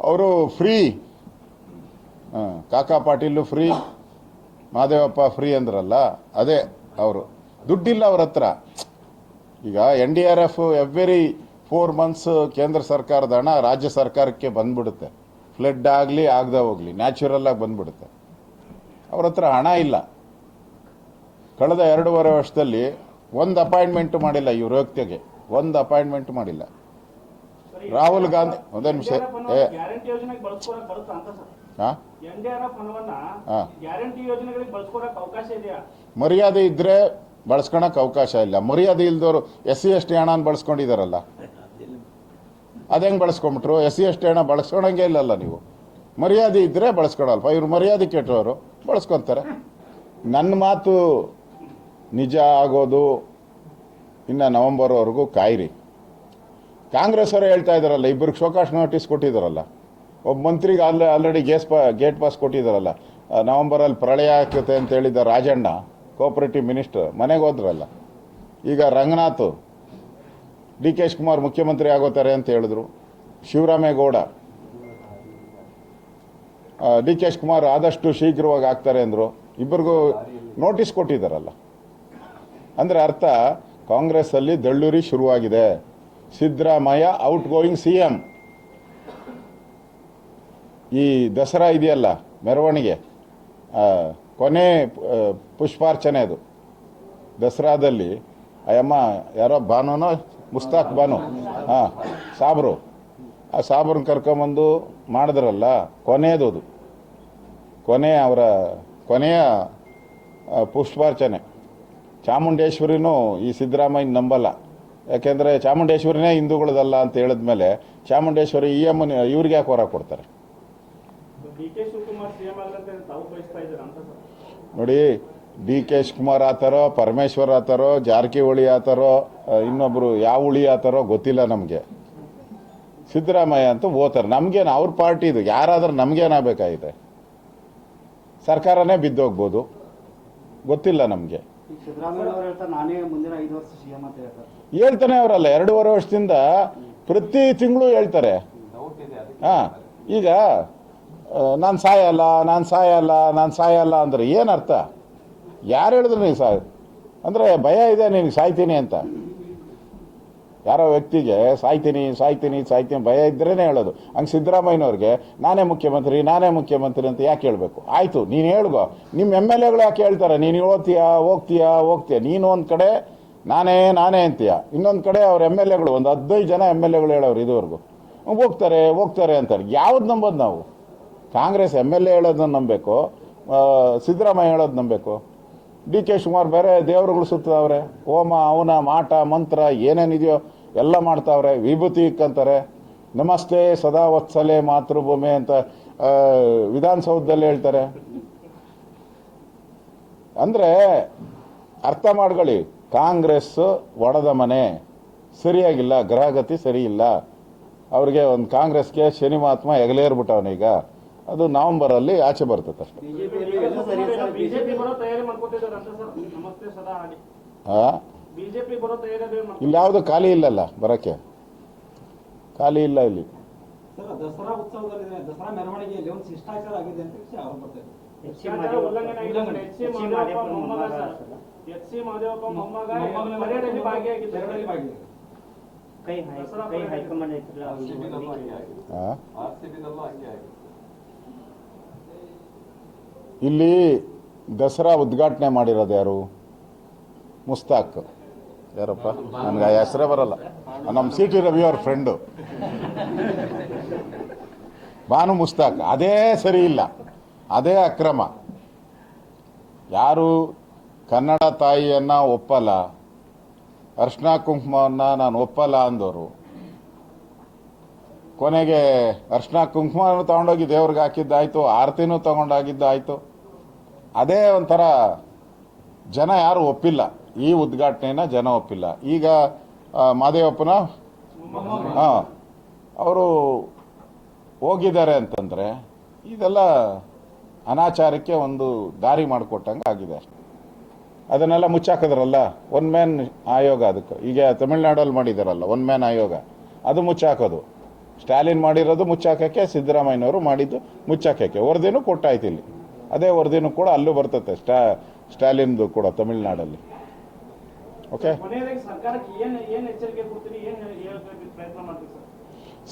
ಅವರು ಫ್ರೀ ಕಾಕಾ Patil free Madevappa free ಅಂದ್ರಲ್ಲ, ಅದೇ ಅವರು. ದುಡ್ಡಿಲ್ಲ ಅವ್ರ ಹತ್ರ. ಈಗ N D R F every four months ಕೇಂದ್ರ ಸರ್ಕಾರದ ಹಣ ರಾಜ್ಯ ಸರ್ಕಾರಕ್ಕೆ ಬಂದ್ಬಿಡುತ್ತೆ. ಫ್ಲಡ್ ಆಗಲಿ, ಆಗದೆ ಹೋಗಲಿ ನ್ಯಾಚುರಲ್ ಆಗಿ ಬಂದ್ಬಿಡುತ್ತೆ. ಅವ್ರ ಹತ್ರ ಹಣ ಇಲ್ಲ. ಕಳೆದ ಎರಡೂವರೆ ವರ್ಷದಲ್ಲಿ ಒಂದು ಅಪಾಯಿಂಟ್ಮೆಂಟ್ ಮಾಡಿಲ್ಲ ಇವ್ರ ವ್ಯಕ್ತಿಗೆ ಒಂದು ಅಪಾಯಿಂಟ್ಮೆಂಟ್ ಮಾಡಿಲ್ಲ. ರಾಹುಲ್ ಗಾಂಧಿ ಒಂದೇ ನಿಮಿಷ. ಮರ್ಯಾದೆ ಇದ್ರೆ ಬಳಸ್ಕೊಳಕ್ ಅವಕಾಶ ಇದೆಯಾ? ಮರ್ಯಾದೆ ಇದ್ದರೆ ಬಳಸ್ಕೊಳಕ್ಕೆ ಅವಕಾಶ ಇಲ್ಲ. ಮರ್ಯಾದೆ ಇಲ್ದವರು ಎಸ್ ಸಿ ಎಸ್ ಟಿ ಹಣ ಬಳಸ್ಕೊಂಡಿದಾರಲ್ಲ. ಅದೇಂಗ್ ಬಳಸ್ಕೊಂಬಿಟ್ರು ಎಸ್ ಸಿ ಎಸ್ ಟಿ ಹಣ ಬಳಸ್ಕೊಳಂಗೆ ಇಲ್ಲಲ್ಲ ನೀವು. ಮರ್ಯಾದೆ ಇದ್ದರೆ ಬಳಸ್ಕೊಳಲ್ಪ ಇವ್ರು ಮರ್ಯಾದೆ ಕೆಟ್ಟವರು ಬಳಸ್ಕೊತಾರೆ. ನನ್ನ ಮಾತು ನಿಜ ಆಗೋದು ಇನ್ನು ನವಂಬರ್ವರೆಗೂ ಕಾಯಿರಿ. ಕಾಂಗ್ರೆಸ್ ಅವರು ಹೇಳ್ತಾ ಇದ್ದಾರಲ್ಲ ಇಬ್ಬರಿಗೆ ಶೋಕಾಶ್ ನೋಟಿಸ್ ಕೊಟ್ಟಿದ್ದಾರಲ್ಲ. ಒಬ್ಬ ಮಂತ್ರಿಗೆ ಅಲ್ಲೇ ಆಲ್ರೆಡಿ ಗೇಸ್ ಪಾ ಗೇಟ್ ಪಾಸ್ ಕೊಟ್ಟಿದ್ದಾರಲ್ಲ. ನವೆಂಬರಲ್ಲಿ ಪ್ರಳಯ ಆಗ್ತದೆ ಅಂತ ಹೇಳಿದ್ದ ರಾಜಣ್ಣ ಕೋಆಪರೇಟಿವ್ ಮಿನಿಸ್ಟರ್ ಮನೆಗೆ ಹೋದ್ರಲ್ಲ. ಈಗ ರಂಗನಾಥ್ ಡಿ ಕೆ ಶಿವಕುಮಾರ್ ಮುಖ್ಯಮಂತ್ರಿ ಆಗೋತಾರೆ ಅಂತ ಹೇಳಿದ್ರು. ಶಿವರಾಮೇಗೌಡ ಡಿ ಕೆ ಶಿವಕುಮಾರ್ ಆದಷ್ಟು ಶೀಘ್ರವಾಗಿ ಆಗ್ತಾರೆ ಅಂದರು. ಇಬ್ಬರಿಗೂ ನೋಟಿಸ್ ಕೊಟ್ಟಿದ್ದಾರಲ್ಲ. ಅಂದರೆ ಅರ್ಥ, ಕಾಂಗ್ರೆಸ್ಸಲ್ಲಿ ದಳ್ಳೂರಿ ಶುರುವಾಗಿದೆ. Siddaramaiah out going C M ಈ ದಸರಾ ಇದೆಯಲ್ಲ, ಮೆರವಣಿಗೆ ಕೊನೆ ಪುಷ್ಪಾರ್ಚನೆ ಅದು. ದಸರಾದಲ್ಲಿ, ಅಯ್ಯಮ್ಮ, ಯಾರೋ ಬಾನೋನೋ ಮುಸ್ತಾಕ್ ಬಾನು ಹಾಂ, ಸಾಬ್ರು. ಆ ಸಾಬ್ರನ್ನ ಕರ್ಕೊಂಬಂದು ಮಾಡಿದ್ರಲ್ಲ ಕೊನೆಯದು ಅದು. ಕೊನೆಯ ಅವರ, ಕೊನೆಯ ಪುಷ್ಪಾರ್ಚನೆ. ಚಾಮುಂಡೇಶ್ವರಿನೂ ಈ ಸಿದ್ದರಾಮಯ್ಯ ನಂಬಲ್ಲ. ಯಾಕೆಂದರೆ ಚಾಮುಂಡೇಶ್ವರಿನೇ ಹಿಂದೂಗಳದಲ್ಲ ಅಂತ ಹೇಳಿದ್ಮೇಲೆ ಚಾಮುಂಡೇಶ್ವರಿ ಇ ಎಂ ಇವ್ರಿಗೆ ಯಾಕೆ ಹೊರ ಕೊಡ್ತಾರೆ? ನೋಡಿ ಡಿ ಕೆ ಶಿವಕುಮಾರ್ ಆತಾರೋ ಪರಮೇಶ್ವರ್ ಆತಾರೋ ಜಾರಕಿಹೊಳಿ ಆತಾರೋ ಇನ್ನೊಬ್ರು ಯಾವ ಉಳಿ ಆತಾರೋ ಗೊತ್ತಿಲ್ಲ ನಮಗೆ. ಸಿದ್ದರಾಮಯ್ಯ ಅಂತ ಓತಾರೆ ನಮಗೇನು ಅವ್ರ ಪಾರ್ಟಿ ಇದು? ಯಾರಾದ್ರೂ ನಮಗೇನಾಗಬೇಕಾಗಿದೆ ಸರ್ಕಾರನೇ ಬಿದ್ದೋಗ್ಬೋದು. ಗೊತ್ತಿಲ್ಲ ನಮಗೆ. ಈಗ ಸಿದ್ದರಾಮಯ್ಯ ಅವರು ಹೇಳ್ತಾರೆ ನಾನೇ ಮುಂದಿನ ಐದು ವರ್ಷ ಸಿಎಂ ಅಂತ ಹೇಳ್ತಾರೆ. ಹೇಳ್ತಾನೆ ಅವರಲ್ಲ ಎರಡೂವರೆ ವರ್ಷದಿಂದ ಪ್ರತಿ ತಿಂಗಳು ಹೇಳ್ತಾರೆ. ಹಾಂ ಈಗ ನಾನು ಸಾಯಲ್ಲ ನಾನು ಸಾಯಲ್ಲ ನಾನು ಸಾಯಲ್ಲ ಅಂದ್ರೆ ಏನರ್ಥ ಯಾರು ಹೇಳಿದ್ರು ನೀವು ಸಾಯ ಅಂದರೆ ಭಯ ಇದೆ ನಿನಗೆ ಸಾಯ್ತೀನಿ ಅಂತ. ಯಾರೋ ವ್ಯಕ್ತಿಗೆ, ಸಾಯ್ತೀನಿ ಸಾಯ್ತೀನಿ ಸಾಯ್ತೀನಿ ಭಯ ಇದ್ರೇ ಹೇಳೋದು. ಹಂಗೆ ಸಿದ್ದರಾಮಯ್ಯನವ್ರಿಗೆ, ನಾನೇ ಮುಖ್ಯಮಂತ್ರಿ ನಾನೇ ಮುಖ್ಯಮಂತ್ರಿ ಅಂತ ಯಾಕೆ ಹೇಳಬೇಕು? ಆಯಿತು, ನೀನು ಹೇಳ್ಗೋ. ನಿಮ್ಮ ಎಂ ಎಲ್ ಎಗಳು ಯಾಕೆ ಹೇಳ್ತಾರೆ? ನೀನು ಹೋಗ್ತೀಯಾ ಹೋಗ್ತೀಯಾ? ಹೋಗ್ತೀಯ? ನೀನು ಒಂದು ಕಡೆ, ನಾನೇ ನಾನೇ ಅಂತೀಯ. ಇನ್ನೊಂದು ಕಡೆ ಅವ್ರ ಎಂ ಎಲ್ ಎಗಳು, ಒಂದು ಹದಿನೈದು ಜನ ಎಂ ಎಲ್ ಎಗಳು ಹೇಳೋರು ಇದುವರೆಗೂ. ಹೋಗ್ತಾರೆ ಹೋಗ್ತಾರೆ ಅಂತಾರೆ. ಯಾವ್ದು ನಂಬೋದು ನಾವು? ಕಾಂಗ್ರೆಸ್ ಎಂ ಎಲ್ ಎ ಹೇಳೋದನ್ನ ನಂಬಬೇಕು ಸಿದ್ದರಾಮಯ್ಯ ಹೇಳೋದು ನಂಬಬೇಕು. ಡಿ ಕೆ ಶಿವಕುಮಾರ್ ಬೇರೆ ದೇವರುಗಳು ಸುತ್ತದವ್ರೆ. ಹೋಮ ಅವನ ಮಾಟ, ಮಂತ್ರ ಏನೇನಿದೆಯೋ ಎಲ್ಲ ಮಾಡ್ತಾವ್ರೆ. ವಿಭೂತಿ ಇಕ್ಕಂತಾರೆ. ನಮಸ್ತೆ ಸದಾ ವತ್ಸಲೆ ಮಾತೃಭೂಮಿ ಅಂತ ವಿಧಾನಸೌಧದಲ್ಲಿ ಹೇಳ್ತಾರೆ. ಅಂದರೆ ಅರ್ಥ ಮಾಡ್ಕೊಳ್ಳಿ. ಕಾಂಗ್ರೆಸ್ ಒಡೆದ ಮನೆ. ಸರಿಯಾಗಿಲ್ಲ ಗ್ರಹಗತಿ ಸರಿ ಇಲ್ಲ ಅವ್ರಿಗೆ ಒಂದು ಕಾಂಗ್ರೆಸ್ಗೆ ಶನಿ ಮಹಾತ್ಮ ಈಗ. ಅದು ನವಂಬರಲ್ಲಿ ಆಚೆ ಬರ್ತದೆ ಅಷ್ಟೇ. ಹಾಂ ಬಿಜೆಪಿ ಬರೋ ತಯಾರಿ ಇಲ್ಲಿ ಯಾವುದು ಖಾಲಿ ಇಲ್ಲಲ್ಲ ಬರಕ್ಕೆ? ಖಾಲಿ ಇಲ್ಲ ಇಲ್ಲಿ. ಸರ್ ದಸರಾ ಉತ್ಸವದಲ್ಲಿ ದಸರಾ ಮೆರವಣಿಗೆಯಲ್ಲಿ ಒಂದು ಶಿಷ್ಟಾಚಾರ ಆಗಿದೆ ಅಂತ ವಿಷಯ ಆರೋಪ ಬರ್ತಾರೆ ಶಿಷ್ಟಾಚಾರ ಉಲ್ಲಂಘನೆ ಆಗಿದೆ ಸರ್. ಎಚ್ ಸಿ ಮಾದೇವಪ್ಪ ಮೊಮ್ಮಗ ಸರ್. ಎಚ್ ಸಿ ಮಾದೇವಪ್ಪ ಮೊಮ್ಮಗ ಪರೇಡಲ್ಲಿ ಭಾಗಿಯಾಗಿದ್ದಾರೆ ಮೆರವಣಿಗೆ ಭಾಗಿಯಾಗಿದೆ. ಕೈ ಹೈ ದಸರಾ ಕೈ ಪರೇಡ್. ಹೈಕಮಾಂಡ್ ಐತ್ರಲ್ಲ ಆರ್ಸಿಬಿದಲ್ಲೂ ಹಂಗೆ ಆಗಿದೆ. ಹಾಂ ಆರ್ಸಿಬಿದಲ್ಲೂ ಹಂಗೆ ಆಗಿದೆ. ಇಲ್ಲಿ ದಸರಾ ಉದ್ಘಾಟನೆ ಮಾಡಿರೋದು ಯಾರು? ಮುಸ್ತಾಕ್. ಯಾರಪ್ಪ? ನನಗೆ ಆ ಹೆಸರೇ ಬರಲ್ಲ. ನಮ್ಮ ಸಿ ಟಿ ರವಿ ಅವ್ರ ಫ್ರೆಂಡು ಬಾನು ಮುಸ್ತಾಕ್. ಅದೇ ಸರಿ ಇಲ್ಲ. ಅದೇ ಅಕ್ರಮ. ಯಾರು ಕನ್ನಡ ತಾಯಿಯನ್ನು ಒಪ್ಪಲ್ಲ. ಅರ್ಶಿನ ಕುಂಕುಮವನ್ನು ನಾನು ಒಪ್ಪಲ್ಲ ಅಂದವರು ಕೊನೆಗೆ ಅರ್ಶಿನ ಕುಂಕುಮನೂ ತಗೊಂಡೋಗಿ ದೇವ್ರಿಗೆ ಹಾಕಿದ್ದಾಯ್ತು, ಆರತಿನೂ ತಗೊಂಡಾಗಿದ್ದಾಯ್ತು. ಅದೇ ಒಂಥರ ಜನ ಯಾರು ಒಪ್ಪಿಲ್ಲ. ಈ ಉದ್ಘಾಟನೆನ ಜನ ಒಪ್ಪಿಲ್ಲ. ಈಗ ಮಾದೇವಪ್ಪನ ಹಾಂ ಅವರು ಹೋಗಿದ್ದಾರೆ ಅಂತಂದರೆ ಇದೆಲ್ಲ ಅನಾಚಾರಕ್ಕೆ ಒಂದು ದಾರಿ ಮಾಡಿಕೊಟ್ಟಂಗೆ ಆಗಿದೆ. ಅದನ್ನೆಲ್ಲ ಮುಚ್ಚಾಕಿದ್ರಲ್ಲ ಒನ್ ಮ್ಯಾನ್ ಆಯೋಗ ಅದಕ್ಕೆ. ಈಗ ತಮಿಳ್ನಾಡಲ್ಲಿ ಮಾಡಿದಾರಲ್ಲ ಒನ್ ಮ್ಯಾನ್ ಆಯೋಗ. ಅದು ಮುಚ್ಚಾಕೋದು. ಸ್ಟಾಲಿನ್ ಮಾಡಿರೋದು ಮುಚ್ಚಾಕಕ್ಕೆ, ಸಿದ್ದರಾಮಯ್ಯನವರು ಮಾಡಿದ್ದು ಮುಚ್ಚಾಕಕ್ಕೆ. ವರದಿನೂ ಕೊಟ್ಟಾಯ್ತು ಇಲ್ಲಿ. ಅದೇ ವರದಿನೂ ಕೂಡ ಅಲ್ಲೂ ಬರ್ತತೆ, ಸ್ಟಾ, ಸ್ಟಾಲಿನ್ದು ಕೂಡ ತಮಿಳ್ನಾಡಲ್ಲಿ. ಓಕೆ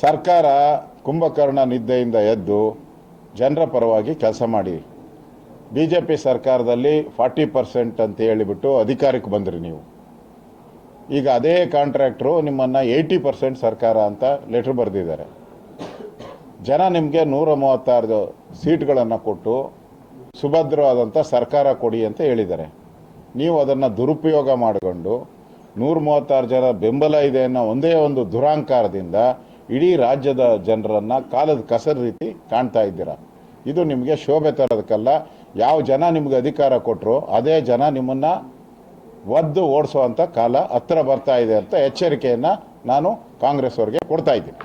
ಸರ್ಕಾರ ಕುಂಭಕರ್ಣ ನಿದ್ದೆಯಿಂದ ಎದ್ದು ಜನರ ಪರವಾಗಿ ಕೆಲಸ ಮಾಡಿ. ಬಿ ಜೆ ಪಿ ಸರ್ಕಾರದಲ್ಲಿ ಫಾರ್ಟಿ ಪರ್ಸೆಂಟ್ ಅಂತ ಹೇಳಿಬಿಟ್ಟು ಅಧಿಕಾರಕ್ಕೆ ಬಂದ್ರಿ ನೀವು. ಈಗ ಅದೇ ಕಾಂಟ್ರಾಕ್ಟ್ರು ನಿಮ್ಮನ್ನು ಏಯ್ಟಿ ಪರ್ಸೆಂಟ್ ಸರ್ಕಾರ ಅಂತ ಲೆಟ್ರ್ ಬರೆದಿದ್ದಾರೆ. ಜನ ನಿಮಗೆ ನೂರ ಮೂವತ್ತಾರು ಸೀಟ್ಗಳನ್ನು ಕೊಟ್ಟು ಸುಭದ್ರವಾದಂಥ ಸರ್ಕಾರ ಕೊಡಿ ಅಂತ ಹೇಳಿದ್ದಾರೆ. ನೀವು ಅದನ್ನು ದುರುಪಯೋಗ ಮಾಡಿಕೊಂಡು ನೂರ ಮೂವತ್ತಾರು ಜನ ಬೆಂಬಲ ಇದೆ ಅನ್ನೋ ಒಂದೇ ಒಂದು ದುರಾಂಕಾರದಿಂದ ಇಡೀ ರಾಜ್ಯದ ಜನರನ್ನು ಕಾಲದ ಕಸರ ರೀತಿ ಕಾಣ್ತಾ ಇದ್ದೀರಾ? ಇದು ನಿಮಗೆ ಶೋಭೆ ತರೋದಕ್ಕಲ್ಲ. ಯಾವ ಜನ ನಿಮ್ಗೆ ಅಧಿಕಾರ ಕೊಟ್ಟರು ಅದೇ ಜನ ನಿಮ್ಮನ್ನು ಒದ್ದು ಓಡಿಸುವಂಥ ಕಾಲ ಹತ್ತಿರ ಬರ್ತಾ ಇದೆ ಅಂತ ಎಚ್ಚರಿಕೆಯನ್ನು ನಾನು ಕಾಂಗ್ರೆಸ್ ಅವರಿಗೆ ಕೊಡ್ತಾ ಇದ್ದೀನಿ.